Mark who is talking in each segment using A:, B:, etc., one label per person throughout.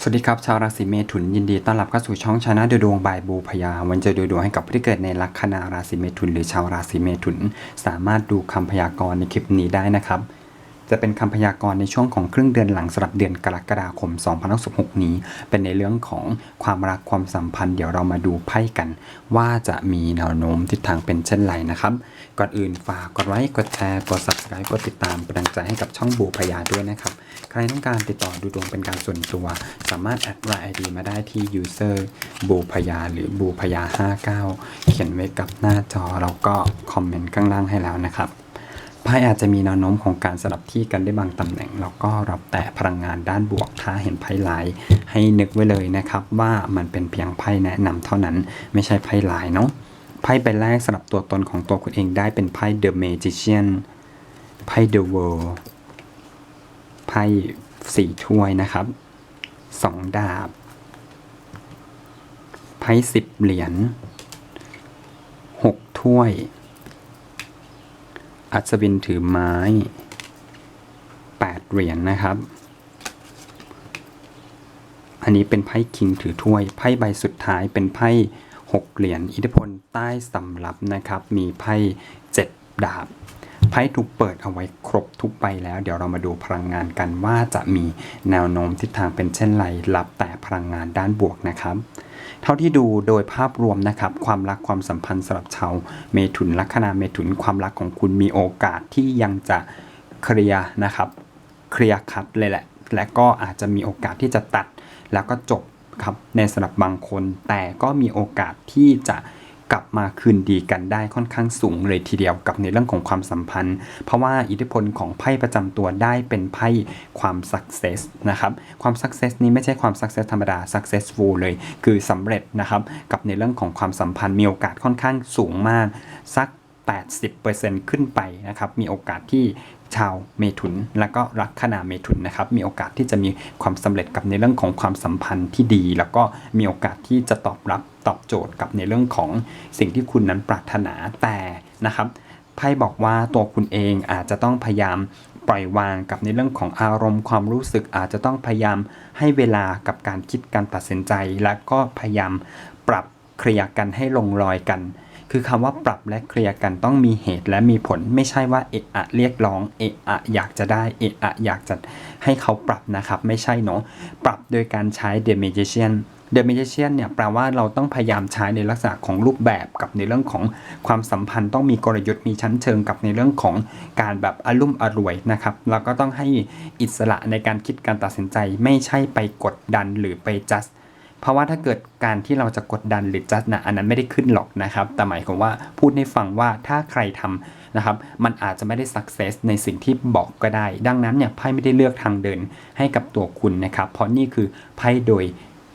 A: สวัสดีครับ ชาวราศีเมถุนยินดีต้อนรับเข้าสู่ช่องชนะดูดวงบายบูพยาวันจะดูดวงให้กับผู้ที่เกิดในลัคนาราศีเมถุน หรือชาวราศีเมถุน สามารถดูคำพยากรณ์ในคลิปนี้ได้นะครับ จะเป็นคำพยากรณ์ในช่วงของครึ่งเดือนหลังสำหรับเดือนกรกฎาคม2016นี้ เป็นในเรื่องของความรักความสัมพันธ์เดี๋ยวเรามาดูไพ่กัน ว่าจะมีแนวโน้มทิศทางเป็นเช่นไรนะครับก่อนอื่นฝากกดไลค์กดแชร์กด subscribe กดติดตามเป็นกำลังใจให้กับช่องบูพยาด้วยนะครับ ใครต้องการติดต่อดูดวงเป็นการส่วนตัว สามารถแอดไลน์ไอดีมาได้ที่ user บูพยาหรือบูพยา 59 เขียนไว้กับหน้าจอแล้วก็คอมเมนต์ข้างล่างให้แล้วนะครับไพ่อาจจะมีแนวโน้มของการสลับที่กันได้บางตำแหน่ง แล้วก็รับแต่พลังงานด้านบวก ถ้าเห็นไพ่ลาย ให้นึกไว้เลยนะครับ ว่ามันเป็นเพียงไพ่แนะนำเท่านั้น ไม่ใช่ไพ่ลายเนาะไพ่ใบแรกสลับตัวตนของตัวคุณเองได้เป็นไพ่ The Magician ไพ่ The World ไพ่สี่ถ้วยนะครับสองดาบ ไพ่สิบเหรียญหกถ้วย อัศวินถือไม้8เหรียญนนะครับ อันนี้เป็นไพ่คิงถือถ้วย ไพ่ใบสุดท้ายเป็นไพ่6เหรียญ อิทธิพลใต้สำรับนะครับ มีไพ่7ดาบ ไพ่ถูกเปิดเอาไว้ครบทุกใบแล้ว เดี๋ยวเรามาดูพลังงานกันว่าจะมีแนวโน้มทิศทางเป็นเช่นไรรับแต่พลังงานด้านบวกนะครับเท่าที่ดูโดยภาพรวมนะครับ ความรักความสัมพันธ์สำหรับชาวเมถุนลัคนาเมถุนความรักของคุณมีโอกาสที่ยังจะเคลียร์นะครับเคลียร์คัดเลยแหละ และก็อาจจะมีโอกาสที่จะตัดแล้วก็จบครับในสำหรับบางคนแต่ก็มีโอกาสที่จะ กลับมาคืนดีกันได้ค่อนข้างสูงเลยทีเดียวกับในเรื่องของความสัมพันธ์ เพราะว่าอิทธิพลของไพ่ประจำตัวได้เป็นไพ่ความ success นะครับความ success นี้ไม่ใช่ความ success ธรรมดา successful เลย คือสำเร็จนะครับกับในเรื่องของความสัมพันธ์มีโอกาสค่อนข้างสูงมากสัก80%ขึ้นไปนะครับ มีโอกาสที่ ชาวเมถุน และก็ลัคนาเมถุนนะครับ มีโอกาสที่จะมีความสำเร็จกับในเรื่องของความสัมพันธ์ที่ดี แล้วก็มีโอกาสที่จะตอบรับตอบโจทย์กับในเรื่องของสิ่งที่คุณนั้นปรารถนาแต่นะครับไพ่บอกว่าตัวคุณเองอาจจะต้องพยายามปล่อยวางกับในเรื่องของอารมณ์ความรู้สึกอาจจะต้องพยายามให้เวลากับการคิดการตัดสินใจ และก็พยายามปรับเคลียร์กันให้ลงรอยกัน คือคำว่าปรับและเคลียร์กันต้องมีเหตุและมีผลไม่ใช่ว่าเอะอะเรียกร้องเอะอะอยากจะได้เอะอะอยากจะให้เขาปรับนะครับไม่ใช่เนาะปรับโดยการใช้ The Magician The Magician เนี่ยแปลว่าเราต้องพยายามใช้ในลักษณะของรูปแบบกับในเรื่องของความสัมพันธ์ต้องมีกลยุทธ์มีชั้นเชิงกับในเรื่องของการแบบอารมณ์อรวยนะครับเราก็ต้องให้อิสระในการคิดการตัดสินใจไม่ใช่ไปกดดันหรือไป just เพราะว่าถ้าเกิดการที่เราจะกดดันหรือจัดนะอันนั้นไม่ได้ขึ้นหรอกนะครับ แต่หมายความว่าพูดให้ฟังว่าถ้าใครทำนะครับ มันอาจจะไม่ได้สักเซสในสิ่งที่บอกก็ได้ ดังนั้นเนี่ยไพ่ไม่ได้เลือกทางเดินให้กับตัวคุณนะครับ เพราะนี่คือไพ่โดย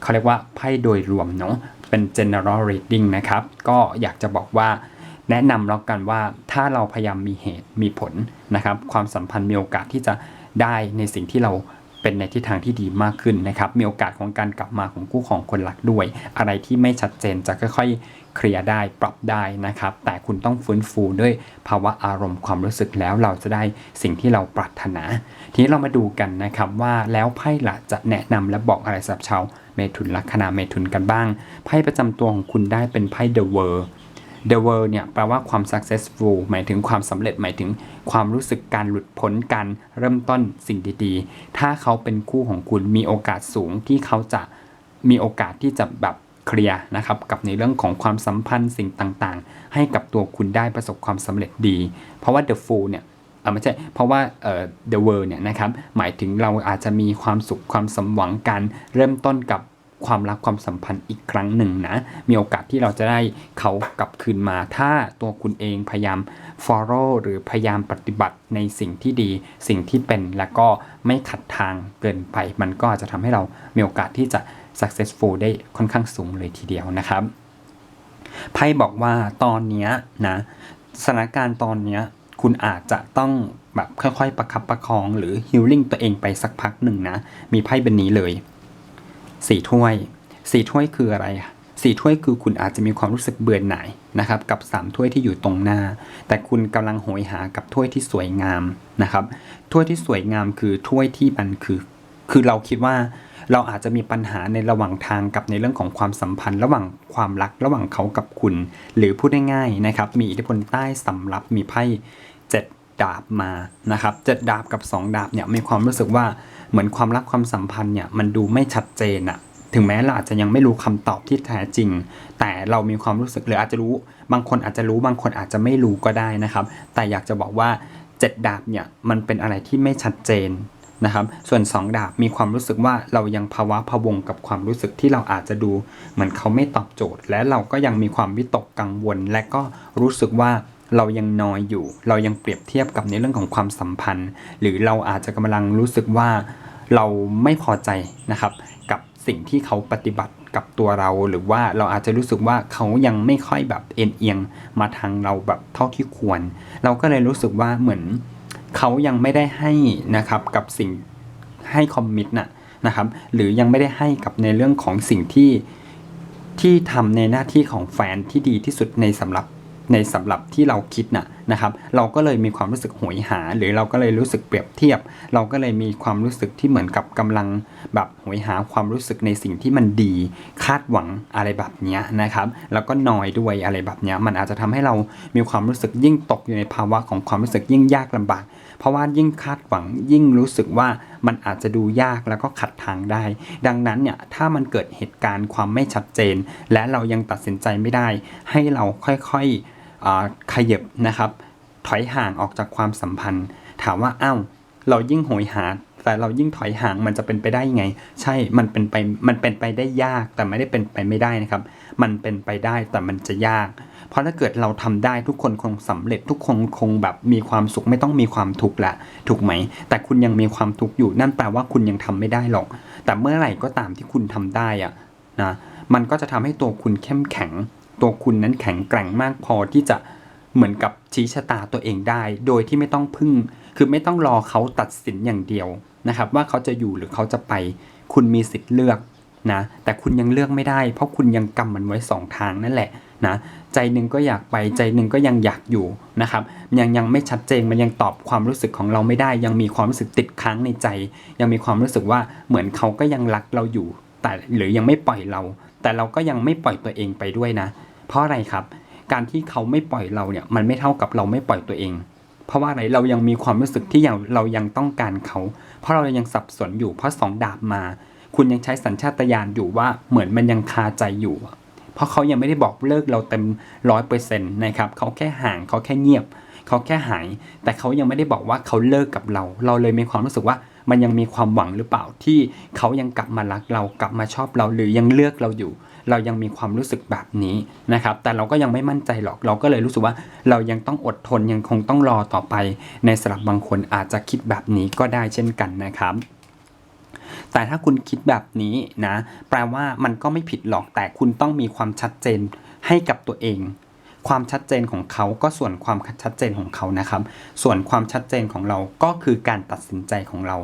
A: เขาเรียกว่าไพ่โดยรวมเนาะเป็น general reading นะครับ ก็อยากจะบอกว่าแนะนำแล้วกันว่าถ้าเราพยายามมีเหตุมีผลนะครับ ความสัมพันธ์มีโอกาสที่จะได้ในสิ่งที่เรา เป็นในทิศทางที่ดีมากขึ้นนะครับ มีโอกาสของการกลับมาของคู่ของคนรักด้วย อะไรที่ไม่ชัดเจนจะค่อยๆ เคลียร์ได้ปรับได้นะครับ แต่คุณต้องฟื้นฟูด้วยภาวะอารมณ์ความรู้สึกแล้วเราจะได้สิ่งที่เราปรารถนา ทีนี้เรามาดูกันนะครับว่าแล้วไพ่ละจะแนะนำและบอกอะไรสำหรับชาวเมถุนลัคนาเมถุนกันบ้าง ไพ่ประจำตัวของคุณได้เป็นไพ่ The World The world เนี่ยแปลว่าความ successful หมายถึงความสำเร็จหมายถึงความรู้สึกการหลุดพ้นการเริ่มต้นสิ่งดีๆ ถ้าเขาเป็นคู่ของคุณมีโอกาสสูงที่เขาจะมีโอกาสที่จะแบบเคลียร์นะครับกับในเรื่องของความสัมพันธ์สิ่งต่างๆ ให้กับตัวคุณได้ประสบความสำเร็จดี เพราะว่า The Fool เนี่ยเออไม่ใช่ เพราะว่าเอ่อ the world เนี่ยนะครับหมายถึงเราอาจจะมีความสุขความสมหวังการเริ่มต้นกับ ความรักความสัมพันธ์อีกครั้งหนึ่งนะ มีโอกาสที่เราจะได้เขากลับคืนมา ถ้าตัวคุณเองพยายาม follow หรือพยายามปฏิบัติในสิ่งที่ดี สิ่งที่เป็นแล้วก็ไม่ขัดทางเกินไป มันก็อาจจะทำให้เรามีโอกาสที่จะ successful ได้ค่อนข้างสูงเลยทีเดียวนะครับไพ่บอกว่าตอนนี้นะสถานการณ์ตอนนี้คุณอาจจะต้องแบบค่อยๆ ประคับประคองหรือฮิลลิ่งตัวเองไปสักพักหนึ่งนะ มีไพ่เป็นนี้เลย สี่ถ้วยสี่ถ้วยคืออะไรสี่ถ้วยคือคุณอาจจะมีความรู้สึกเบื่อหน่ายนะครับกับสามถ้วยที่อยู่ตรงหน้า แต่คุณกำลังโหยหากับถ้วยที่สวยงามนะครับถ้วยที่สวยงามคือถ้วยที่มันคือ คือเราคิดว่าเราอาจจะมีปัญหาในระหว่างทางกับในเรื่องของความสัมพันธ์ ระหว่างความรักระหว่างเขากับคุณ หรือพูดง่ายๆนะครับ มีอิทธิพลใต้สำรับมีไพ่เจ็ดดาบมานะครับเจ็ดดาบกับสองดาบเนี่ยมีความรู้สึกว่า เหมือนความรักความสัมพันธ์เนี่ยมันดูไม่ชัดเจนอะถึงแม้เราอาจจะยังไม่รู้คำตอบที่แท้จริง แต่เรามีความรู้สึกหรืออาจจะรู้ บางคนอาจจะรู้บางคนอาจจะไม่รู้ก็ได้นะครับ แต่อยากจะบอกว่าเจ็ดดาบเนี่ยมันเป็นอะไรที่ไม่ชัดเจนนะครับส่วนสองดาบมีความรู้สึกว่าเรายังภาวะพะวงกับความรู้สึกที่เราอาจจะดู เหมือนเขาไม่ตอบโจทย์ และเราก็ยังมีความวิตกกังวล และก็รู้สึกว่า เรายังน้อยอยู่ เรายังเปรียบเทียบกับในเรื่องของความสัมพันธ์ หรือเราอาจจะกำลังรู้สึกว่าเราไม่พอใจนะครับ กับสิ่งที่เขาปฏิบัติกับตัวเรา หรือว่าเราอาจจะรู้สึกว่าเขายังไม่ค่อยแบบเอ็นเอียงมาทางเราแบบเท่าที่ควร เราก็เลยรู้สึกว่าเหมือนเขายังไม่ได้ให้นะครับกับสิ่งให้คอมมิตนะนะครับ หรือยังไม่ได้ให้กับในเรื่องของสิ่งที่ที่ทำในหน้าที่ของแฟนที่ดีที่สุดในสำหรับ ในสำหรับที่เราคิดนะนะครับ เราก็เลยมีความรู้สึกโหยหา หรือเราก็เลยรู้สึกเปรียบเทียบ เราก็เลยมีความรู้สึกที่เหมือนกับกำลังแบบโหยหาความรู้สึกในสิ่งที่มันดีคาดหวังอะไรแบบนี้นะครับ แล้วก็นอยด้วยอะไรแบบนี้มันอาจจะทำให้เรามีความรู้สึกยิ่งตกอยู่ในภาวะของความรู้สึกยิ่งยากลำบากเพราะว่ายิ่งคาดหวังยิ่งรู้สึกว่ามันอาจจะดูยากแล้วก็ขัดทางได้ ดังนั้นเนี่ยถ้ามันเกิดเหตุการณ์ความไม่ชัดเจน และเรายังตัดสินใจไม่ได้ ให้เราค่อยๆอ่า ขยับนะครับ ถอยห่างออกจากความสัมพันธ์ ถามว่าอ้าวเรายิ่งโหยหา แต่เรายิ่งถอยห่างมันจะเป็นไปได้ยังไง ใช่มันเป็นไปมันเป็นไปได้ยากแต่ไม่ได้เป็นไปไม่ได้นะครับ มันเป็นไปได้แต่มันจะยาก เพราะถ้าเกิดเราทำได้ทุกคนคงสำเร็จทุกคนคงแบบมีความสุขไม่ต้องมีความทุกข์ละถูกไหม แต่คุณยังมีความทุกข์อยู่นั่นแปลว่าคุณยังทำไม่ได้หรอก แต่เมื่อไหร่ก็ตามที่คุณทำได้อะนะมันก็จะทำให้ตัวคุณเข้มแข็ง ตัวคุณนั้นแข็งแกร่งมากพอที่จะเหมือนกับชี้ชะตาตัวเองได้ โดยที่ไม่ต้องพึ่ง คือไม่ต้องรอเขาตัดสินอย่างเดียวนะครับ ว่าเขาจะอยู่หรือเขาจะไป คุณมีสิทธิ์เลือกนะ แต่คุณยังเลือกไม่ได้ เพราะคุณยังกำมันไว้สองทางนั่นแหละนะใจหนึ่งก็อยากไปใจหนึ่งก็ยังอยากอยู่นะครับยังยังไม่ชัดเจนมันยังตอบความรู้สึกของเราไม่ได้ ยังมีความรู้สึกติดค้างในใจ ยังมีความรู้สึกว่าเหมือนเขาก็ยังรักเราอยู่ แต่หรือยังไม่ปล่อยเรา แต่เราก็ยังไม่ปล่อยตัวเองไปด้วยนะ เพราะอะไรครับ การที่เขาไม่ปล่อยเราเนี่ยมันไม่เท่ากับเราไม่ปล่อยตัวเอง เพราะว่าอะไรเรายังมีความรู้สึกที่ยังเรายังต้องการเขา เพราะเรายังสับสนอยู่เพราะสองดาบมา คุณยังใช้สัญชาตญาณอยู่ว่าเหมือนมันยังคาใจอยู่ เพราะเขายังไม่ได้บอกเลิกเราเต็มร้อยเปอร์เซ็นต์นะครับเขาแค่ห่างเขาแค่เงียบ เขาแค่หาย แต่เขายังไม่ได้บอกว่าเขาเลิกกับเรา เราเลยมีความรู้สึกว่ามันยังมีความหวังหรือเปล่าที่เขายังกลับมารักเรากลับมาชอบเราหรือยังเลือกเราอยู่ เรายังมีความรู้สึกแบบนี้นะครับ แต่เราก็ยังไม่มั่นใจหรอก เราก็เลยรู้สึกว่าเรายังต้องอดทนยังคงต้องรอต่อไป ในสำหรับบางคนอาจจะคิดแบบนี้ก็ได้เช่นกันนะครับแต่ถ้าคุณคิดแบบนี้นะ แปลว่ามันก็ไม่ผิดหรอกแต่คุณต้องมีความชัดเจนให้กับตัวเอง ความชัดเจนของเขาก็ส่วนความชัดเจนของเขานะครับ ส่วนความชัดเจนของเราก็คือการตัดสินใจของเรา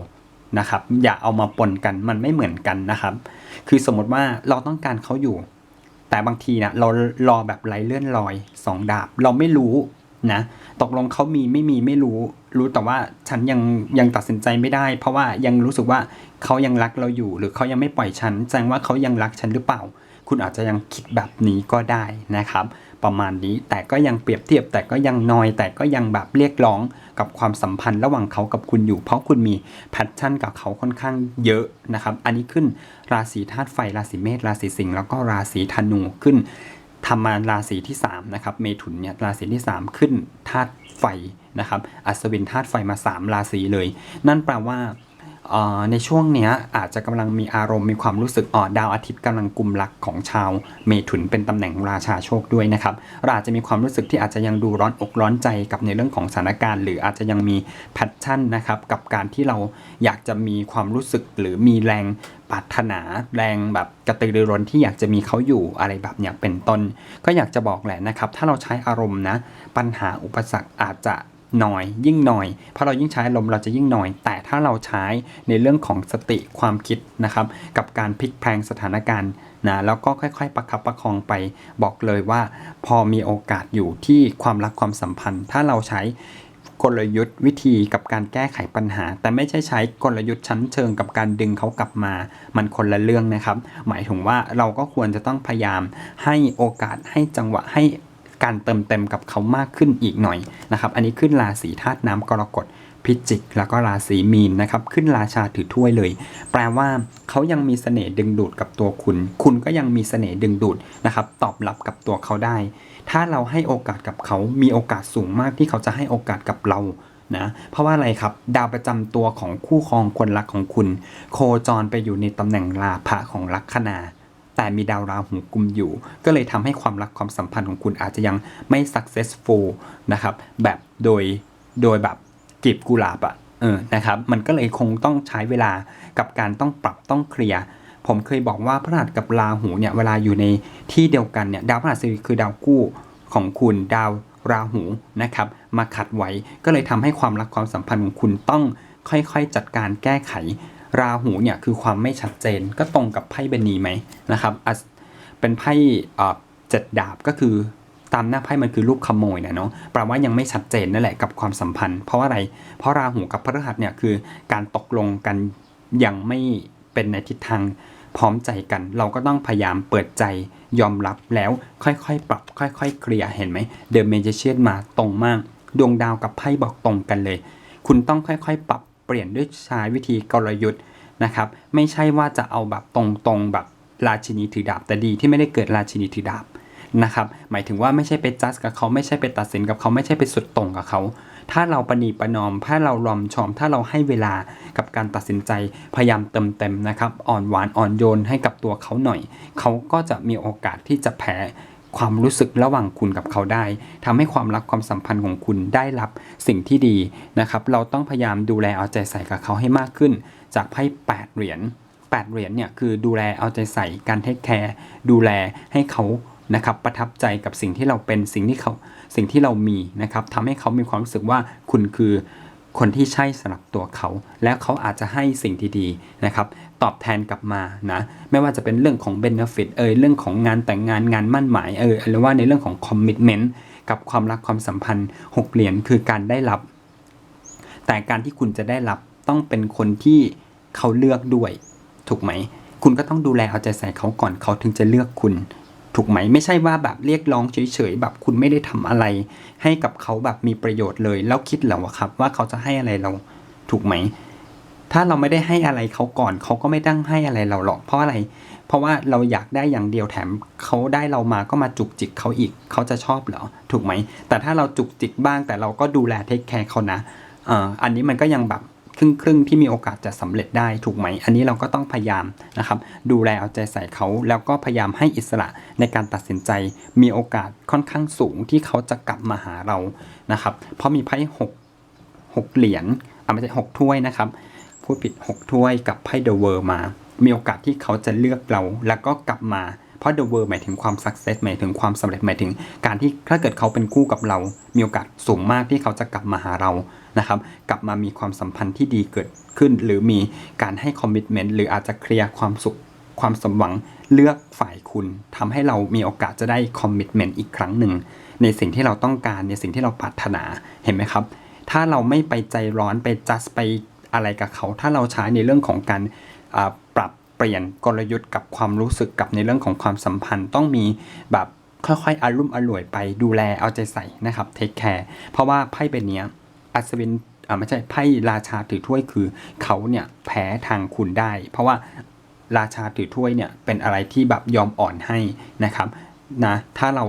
A: นะครับ อย่าเอามาปนกันมันไม่เหมือนกันนะครับ คือสมมติว่าเราต้องการเขาอยู่ แต่บางทีนะเรารอแบบไร้เลื่อนลอยสองดาบ เราไม่รู้นะตกลงเขามีไม่มีไม่รู้ รู้แต่ว่าฉันยังยังตัดสินใจไม่ได้ เพราะว่ายังรู้สึกว่าเขายังรักเราอยู่ หรือเขายังไม่ปล่อยฉันแสดงว่าเขายังรักฉันหรือเปล่า คุณอาจจะยังคิดแบบนี้ก็ได้นะครับ ประมาณนี้ แต่ก็ยังเปรียบเทียบแต่ก็ยังนอย แต่ก็ยังแบบเรียกร้องกับความสัมพันธ์ระหว่างเขากับคุณอยู่ เพราะคุณมีแพชชั่นกับเขาค่อนข้างเยอะนะครับ อันนี้ขึ้นราศีธาตุไฟ ราศีเมษ ราศีสิงห์ แล้วก็ราศีธนูขึ้นทำมาราศีที่3นะครับ เมถุนเนี่ยราศีที่ 3 ขึ้นธาตุไฟนะครับ อัศวินธาตุไฟมา 3 ราศีเลย นั่นแปลว่า ในช่วงเนี้ยอาจจะกำลังมีอารมณ์มีความรู้สึกอ่อดาวอาทิตย์กำลังกุมรักของชาวเมถุนเป็นตำแหน่งราชาโชคด้วยนะครับเราอาจจะมีความรู้สึกที่อาจจะยังดูร้อนอกร้อนใจกับในเรื่องของสถานการณ์ หรืออาจจะยังมีแพชชั่นนะครับกับการที่เราอยากจะมีความรู้สึกหรือมีแรงปรารถนาแรงแบบกระตือรือร้นที่อยากจะมีเขาอยู่อะไรแบบเนี้ยเป็นต้น ก็อยากจะบอกแหละนะครับ ถ้าเราใช้อารมณ์นะปัญหาอุปสรรคอาจจะ หน่อย ยิ่งหน่อย เพราะเรายิ่งใช้อารมเราจะยิ่งหน่อย แต่ถ้าเราใช้ในเรื่องของสติความคิดนะครับ กับการพลิกแพลงสถานการณ์นะแล้วก็ค่อยๆ ประคับประคองไปบอกเลยว่า พอมีโอกาสอยู่ที่ความรักความสัมพันธ์ ถ้าเราใช้กลยุทธ์วิธีกับการแก้ไขปัญหา แต่ไม่ใช่ใช้กลยุทธ์ชั้นเชิงกับการดึงเขากลับมา มันคนละเรื่องนะครับ หมายถึงว่าเราก็ควรจะต้องพยายามให้โอกาสให้จังหวะให้ การเติมเต็มกับเขามากขึ้นอีกหน่อยนะครับอันนี้ขึ้นราศีธาตุน้ำกรกฎพิจิก แล้วก็ราศีมีนนะครับขึ้นราชาถือถ้วยเลย แปลว่าเขายังมีเสน่ห์ดึงดูดกับตัวคุณ คุณก็ยังมีเสน่ห์ดึงดูดนะครับตอบรับกับตัวเขาได้ ถ้าเราให้โอกาสกับเขามีโอกาสสูงมากที่เขาจะให้โอกาสกับเรานะเพราะว่าอะไรครับ ดาวประจำตัวของคู่ครองคนรักของคุณ โคจรไปอยู่ในตำแหน่งราภะของลัคนา แต่มีดาวราหูกุมอยู่ ก็เลยทำให้ความรักความสัมพันธ์ของคุณอาจจะยังไม่ successful นะครับ แบบโดยโดยแบบกีบกุหลาบอะเออนะครับ มันก็เลยคงต้องใช้เวลากับการต้องปรับต้องเคลียร์ผมเคยบอกว่าพระหัสกับราหูเนี่ยเวลาอยู่ในที่เดียวกันเนี่ยดาวพระหัสคือดาวคู่ของคุณดาวราหูนะครับ มาขัดไว้ก็เลยทำให้ความรักความสัมพันธ์ของคุณต้องค่อยๆ จัดการแก้ไข ราหูเนี่ยคือความไม่ชัดเจนก็ตรงกับไพ่เบนีไหมนะครับเป็นไพ่เจ็ดดาบก็คือตามหน้าไพ่มันคือลูกขโมยนะเนาะแปลว่ายังไม่ชัดเจนนั่นแหละกับความสัมพันธ์ เพราะว่าอะไร เพราะราหูกับพฤหัสเนี่ยคือการตกลงกันยังไม่เป็นในทิศทางพร้อมใจกัน เราก็ต้องพยายามเปิดใจยอมรับแล้วค่อยๆ ปรับ ค่อยๆ เคลียร์เห็นไหมเดอะเมจิเชียนมาตรงมาก ดวงดาวกับไพ่บอกตรงกันเลย คุณต้องค่อยๆ ปรับ เปลี่ยนด้วยใช้วิธีกลยุทธ์นะครับ ไม่ใช่ว่าจะเอาแบบตรงๆแบบราชินีถือดาบแต่ดีที่ไม่ได้เกิดราชินีถือดาบนะครับ หมายถึงว่าไม่ใช่ไปจัดกับเขาไม่ใช่ไปตัดสินกับเขาไม่ใช่ไปสุดตรงกับเขา ถ้าเราประนีประนอม ถ้าเรารอมชอม ถ้าเราให้เวลากับการตัดสินใจ พยายามเติมเต็มนะครับ อ่อนหวานอ่อนโยนให้กับตัวเขาหน่อย เขาก็จะมีโอกาสที่จะแพ้ ความรู้สึกระหว่างคุณกับเขาได้ทำให้ความรักความสัมพันธ์ของคุณได้รับสิ่งที่ดีนะครับ เราต้องพยายามดูแลเอาใจใส่กับเขาให้มากขึ้น จากไพ่แปดเหรียญแปดเหรียญเนี่ยคือดูแลเอาใจใส่การเทคแคร์ดูแลให้เขานะครับประทับใจกับสิ่งที่เราเป็นสิ่งที่เขาสิ่งที่เรามีนะครับทำให้เขามีความรู้สึกว่าคุณคือ คนที่ใช่สำหรับตัวเขา แล้วเขาอาจจะให้สิ่งดีๆนะครับ ตอบแทนกลับมานะไม่ว่าจะเป็นเรื่องของ benefit เอยเรื่องของงานแต่งงานงานมั่นหมายเออหรือว่าในเรื่องของ commitment กับความรักความสัมพันธ์หกเหรียญคือการได้รับ แต่การที่คุณจะได้รับต้องเป็นคนที่เขาเลือกด้วย ถูกไหม คุณก็ต้องดูแลเอาใจใส่เขาก่อนเขาถึงจะเลือกคุณ ถูกไหมไม่ใช่ว่าแบบเรียกร้องเฉยๆแบบคุณไม่ได้ทำอะไร ให้กับเขาแบบมีประโยชน์เลย แล้วคิดเหรอวครับ ว่าเขาจะให้อะไรเราถูกไหม ถ้าเราไม่ได้ให้อะไรเขาก่อน เขาก็ไม่ตั้งให้อะไรเราหรอกเพราะอะไร เพราะว่าเราอยากได้อย่างเดียวแถมเขาได้เรามาก็มาจุกจิกเขาอีก เขาจะชอบเหรอถูกไหมแต่ถ้าเราจุกจิกบ้างแต่เราก็ดูแลเทคแคร์เขานะอ่ออันนี้มันก็ยังแบบ ครึ่งครึ่งๆที่มีโอกาสจะสำเร็จได้ถูกไหม อันนี้เราก็ต้องพยายามนะครับดูแลเอาใจใส่เขาแล้วก็พยายามให้อิสระในการตัดสินใจ มีโอกาสค่อนข้างสูงที่เขาจะกลับมาหาเรานะครับ เพราะมีไพ่หกหกเหรียญอะไม่ใช่หกถ้วยนะครับพูดผิด6ถ้วยกับไพ่เดอะเวิร์มา มีโอกาสที่เขาจะเลือกเราแล้วก็กลับมา เพราะเดอะเวิร์หมายถึงความสักเซสหมายถึงความสำเร็จหมายถึง การที่ถ้าเกิดเขาเป็นคู่กับเรา มีโอกาสสูงมากที่เขาจะกลับมาหาเรานะครับ กลับมามีความสัมพันธ์ที่ดีเกิดขึ้น หรือมีการให้คอมมิชเมนต์หรืออาจจะเคลียร์ความสุขความสมหวังเลือกฝ่ายคุณทำให้เรามีโอกาสจะได้คอมมิชเมนต์อีกครั้งหนึ่งในสิ่งที่เราต้องการในสิ่งที่เราปรารถนาเห็นไหมครับ ถ้าเราไม่ไปใจร้อนไปจัดไปอะไรกับเขา ถ้าเราใช้ในเรื่องของการ เปลี่ยนกลยุทธ์กับความรู้สึกกับในเรื่องของความสัมพันธ์ต้องมีแบบค่อยๆอารุ่มอร่วยไปดูแลเอาใจใส่นะครับเทคแคร์เพราะว่าไพ่เป็นเนี้ยอัศวินอ่าไม่ใช่ไพ่ราชาถือถ้วยคือเขาเนี่ยแพ้ทางคุณได้ เพราะว่าราชาถือถ้วยเนี่ยเป็นอะไรที่แบบยอมอ่อนให้นะครับนะถ้าเรา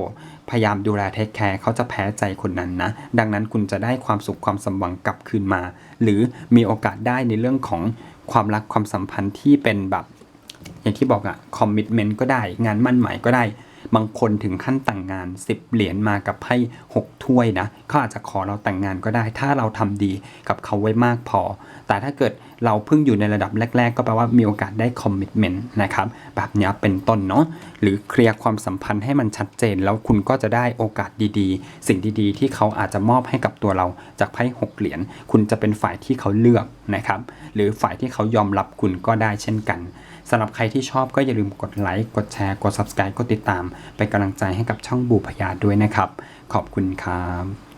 A: พยายามดูแลเทคแคร์เขาจะแพ้ใจคนนั้นนะ ดังนั้นคุณจะได้ความสุขความสมหวังกลับคืนมา หรือมีโอกาสได้ในเรื่องของความรักความสัมพันธ์ที่เป็นแบบ อย่างที่บอกอะคอมมิชเมนต์ก็ได้ งานมั่นหมายก็ได้ บางคนถึงขั้นแต่งงาน 10 เหรียญมากับไพ่6ถ้วยนะเขาอาจจะขอเราแต่งงานก็ได้ ถ้าเราทำดีกับเขาไว้มากพอ แต่ถ้าเกิดเราเพิ่งอยู่ในระดับแรก ๆ ก็แปลว่ามีโอกาสได้คอมมิชเมนต์นะครับแบบนี้เป็นต้นเนาะหรือเคลียร์ความสัมพันธ์ให้มันชัดเจน แล้วคุณก็จะได้โอกาสดีๆ สิ่งดีๆ ที่เขาอาจจะมอบให้กับตัวเราจากไพ่หกเหรียญคุณจะเป็นฝ่ายที่เขาเลือกนะครับหรือฝ่ายที่เขายอมรับคุณก็ได้เช่นกัน สำหรับใครที่ชอบก็อย่าลืมกดไลค์ กดแชร์ กด subscribe กดติดตาม เป็นกำลังใจให้กับช่องบูพยาด้วยนะครับ ขอบคุณครับ